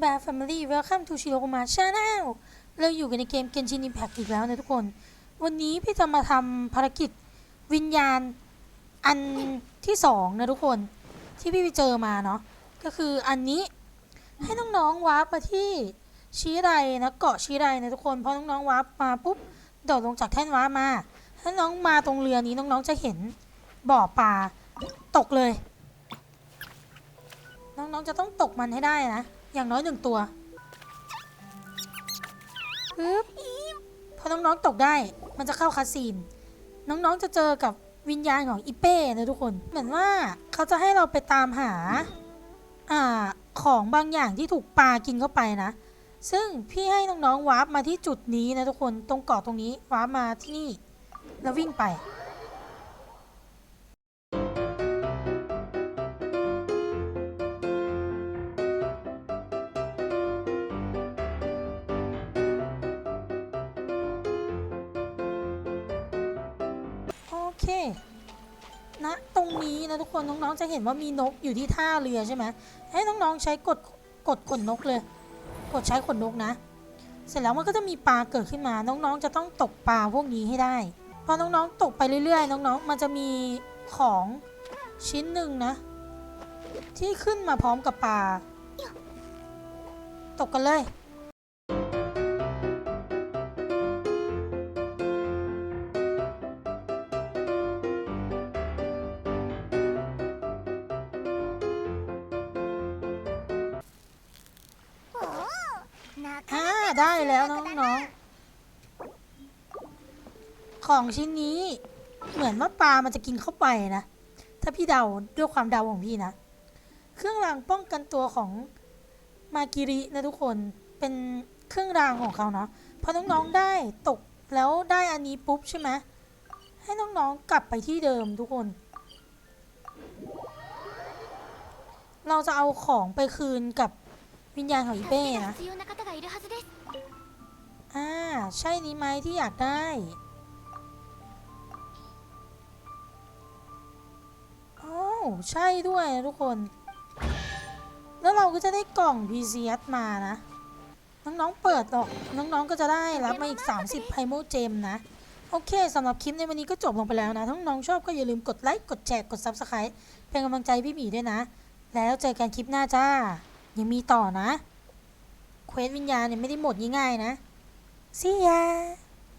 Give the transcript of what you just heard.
Bear Family Welcome to Shirokuma Channel เราอยู่กันในเกม Genshin Impact อีกแล้วนะทุกคน วันนี้พี่จะมาทำภารกิจวิญญาณอันที่สองนะทุกคน ที่พี่ไปเจอมาเนาะ ก็คืออันนี้ให้น้องๆวาร์ปมาที่ชี้ไรนะเกาะชี้ไรนะทุกคน เพอน้องๆวาร์ปมาปุ๊บโดดลงจากแท่นวาร์ปมา ถ้าน้องมาตรงเรือนี้น้องๆจะเห็นบ่อปลาตกเลย น้องๆจะต้องตกมันให้ได้นะ อย่างน้อยหนึ่งตัวปึ๊บพอน้องๆตกได้ มันจะเข้าคาซีน น้องๆจะเจอกับวิญญาณของอีเป้นะทุกคน เหมือนว่าเขาจะให้เราไปตามหา อ่า ของบางอย่างที่ถูกปลากินเข้าไปนะ ซึ่งพี่ให้น้องๆวาร์ปมาที่จุดนี้นะทุกคน ตรงเกาะตรงนี้วาร์ปมาที่นี่ แล้ววิ่งไป เคณตรงนี้นะทุกคนน้องๆจะเห็นว่ามีนกอยู่ที่ท่าเรือใช่ไหมให้น้องๆใช้กดกดขนนกเลย กดใช้ขนนกนะ เสร็จแล้วมันก็จะมีปลาเกิดขึ้นมา น้องๆจะต้องตกปลาพวกนี้ให้ได้พอน้องๆตกไปเรื่อยๆ น้องๆ มันจะมีของชิ้นหนึ่งนะ ที่ขึ้นมาพร้อมกับปลาตกกันเลย ได้แล้วน้องๆของชิ้นนี้เหมือนว่าปลามันจะกินเข้าไปนะ ถ้าพี่เดาด้วยความเดาของพี่นะ เครื่องรางป้องกันตัวของมากิรินะทุกคนเป็นเครื่องรางของเขาเนาะพอน้องๆได้ตกแล้วได้อันนี้ปุ๊บใช่ไหมให้น้องๆกลับไปที่เดิมทุกคน เราจะเอาของไปคืนกับวิญญาณของอีเป้นะ いるはずです อ่า ใช่นี้ไหมที่อยากได้ โอ้าวใช่ด้วยนะทุกคน แล้วเราก็จะได้กล่อง PCS มานะ น้องๆ เปิดออก น้องๆ ก็จะได้รับมาอีก 30 ไพโมเจมนะ โอเคสำหรับคลิปในวันนี้ก็จบลงไปแล้วนะ ถ้าน้องๆชอบก็อย่าลืมกดไลค์ กดแชร์ กด Subscribe เป็นกำลังใจพี่หมีด้วยนะ แล้วเจอกันคลิปหน้าจ้า ยังมีต่อนะ เควสวิญญาณเนี่ยไม่ได้หมดง่ายๆนะซียา